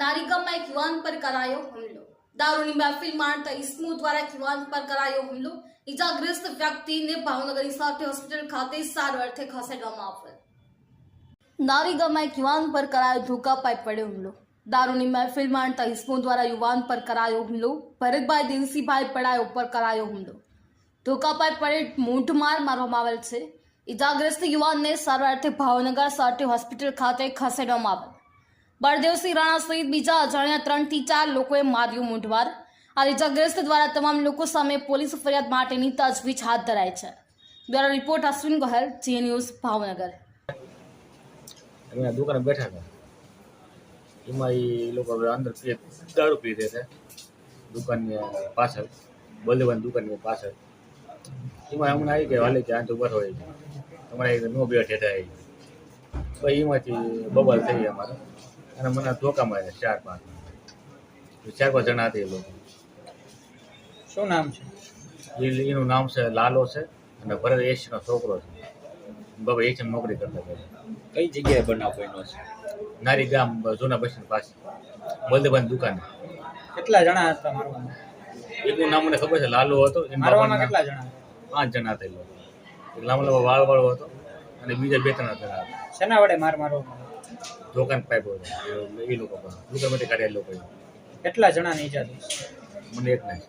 નારીગામમાં એક યુવાન પર કરાયો હુમલો. દારૂની મહેફિલ માણતા ઇસ્મુ દ્વારા એક યુવાન પર કરાયો હુમલો. ઇજાગ્રસ્ત વ્યક્તિને ભાવનગરની સાથે હોસ્પિટલ ખાતે સારવાર અર્થે ખસેડવામાં આવેલ. નારીગામમાં એક યુવાન પર કરાયો ધોકા પાઈ પડ્યો હુમલો. દારૂની મહેફિલ માણતા ઇસ્મુ દ્વારા યુવાન પર કરાયો હુમલો. ભરતભાઈ દેવસીભાઈ પડાય ઉપર કરાયો હુમલો. ધોકા પાઇપ પડે મૂંઢમાર મારવામાં આવેલ છે. ઇજાગ્રસ્ત યુવાનને સારવાર ભાવનગર સાથે હોસ્પિટલ ખાતે ખસેડવામાં આવેલ. બળદેવસિંહ રાણા સહિત બીજા અજાણ્યા ત્રણથી ચાર લોકોએ માર્યું મૂંઢવાર. આ ઇજાગ્રસ્ત દ્વારા તમામ લોકો સામે પોલીસ ફરિયાદ માટેની તજવીજ હાથ ધરાઈ છે. Bureau report Ashwin Gohil, Zee news Bhavnagar. અમે દુકાને બેઠા હતા. એમાં એ લોકો અંદર દારૂ પી રહ્યા હતા દુકાનની પાછળ, બલદેવાની દુકાનની પાછળ. એમાં હમણાં આવી ગયા, હાલે ત્યાં તો ઊભા હોય તમારે નો બે ઠેઠા આવી એમાંથી બબાલ થઈ અમારે. અને મને ધોકા માર્યા ચાર પાંચ. ચાર પાંચ જણા હતા એ લોકો. શું નામ છે? એનું નામ છે લાલો છે અને ભરત એશનો છોકરો છે. બાબા એશની નોકરી કરતા હતા. કઈ જગ્યાએ બનાવ બન્યો છે? નારી ગામ જૂના બસ પાસે બલદેવાની દુકાન. કેટલા જણા હતા મારવાના એકનું નામ મને ખબર છે લાલો હતો એના મારવામાં કેટલા જણા પાંચ જણા હતા એ લોકો. લાંબા લાંબા વાળ વાળો હતો અને બીજા બે ત્રણ જણા હતા. શેના વડે માર મારવામાં દુકાન પાઇપ એ- લોકો પણ. માટે કાઢ્યા લોકો કેટલા જણાની ઈજા થઈ? મને એક નહીં